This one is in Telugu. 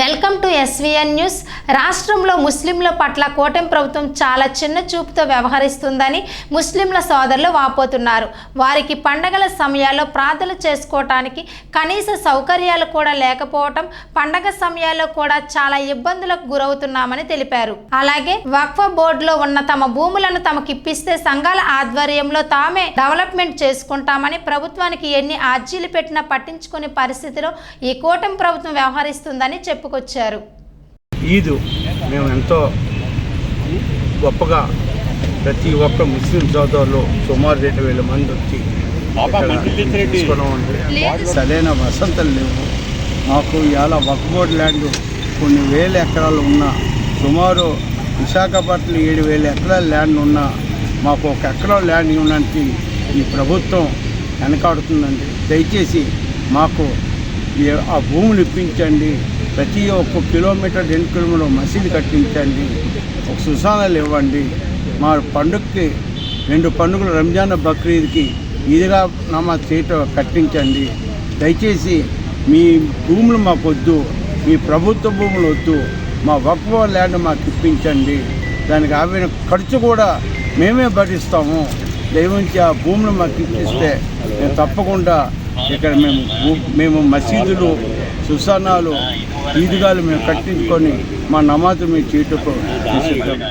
వెల్కమ్ టు ఎస్వీఎన్ న్యూస్ రాష్ట్రంలో ముస్లింల పట్ల కూటమి ప్రభుత్వం చాలా చిన్న చూపుతో వ్యవహరిస్తుందని ముస్లింల సోదరులు వాపోతున్నారు. వారికి పండగల సమయాల్లో ప్రార్థనలు చేసుకోవటానికి కనీస సౌకర్యాలు కూడా లేకపోవటం పండగ సమయాల్లో కూడా చాలా ఇబ్బందులకు గురవుతున్నామని తెలిపారు. అలాగే వక్ఫ బోర్డులో ఉన్న తమ భూములను తమకు ఇప్పిస్తే సంఘాల ఆధ్వర్యంలో తామే డెవలప్మెంట్ చేసుకుంటామని ప్రభుత్వానికి ఎన్ని అర్జీలు పెట్టినా పట్టించుకునే పరిస్థితిలో ఈ కూటమి ప్రభుత్వం వ్యవహరిస్తుందని చెప్పుకొచ్చారు ఈద్ మేము ఎంతో గొప్పగా ప్రతి ఒక్క ముస్లిం సోదరులు సుమారు రెండు వేల మంది వచ్చి సరైన వసంతలు లేవు. మాకు ఇలా వక్బోర్డ్ ల్యాండ్ కొన్ని వేల ఎకరాలు ఉన్న సుమారు విశాఖపట్నం ఏడు వేల ఎకరాల ల్యాండ్ ఉన్న మాకు ఒక ఎకరం ల్యాండ్ ఇవ్వడానికి ఈ ప్రభుత్వం వెనకాడుతుందండి. దయచేసి మాకు ఆ భూములు ఇప్పించండి. ప్రతి ఒక్క కిలోమీటర్ రెండు కిలోమీటర్ మసీదు కట్టించండి ఒక సుసానాలు ఇవ్వండి. మా పండుగకి రెండు పండుగలు రంజాన్ బక్రీద్కి ఈద్గా నమాజ్ చేయటం కట్టించండి. దయచేసి మీ భూములు మాకు వద్దు మీ ప్రభుత్వ భూములు వద్దు మా వక్ఫ ల్యాండ్ మాకు ఇప్పించండి. దానికి ఆవిన ఖర్చు కూడా మేమే భరిస్తాము. దయవుంచి ఆ భూములు మాకు ఇప్పిస్తే మేము తప్పకుండా ఇక్కడ మేము భూ- మేము మసీదులు సుసానాలు ఈదుగాలు మేము కట్టించుకొని మా నమాజు మేము చీటుకు తీసుకుంటాం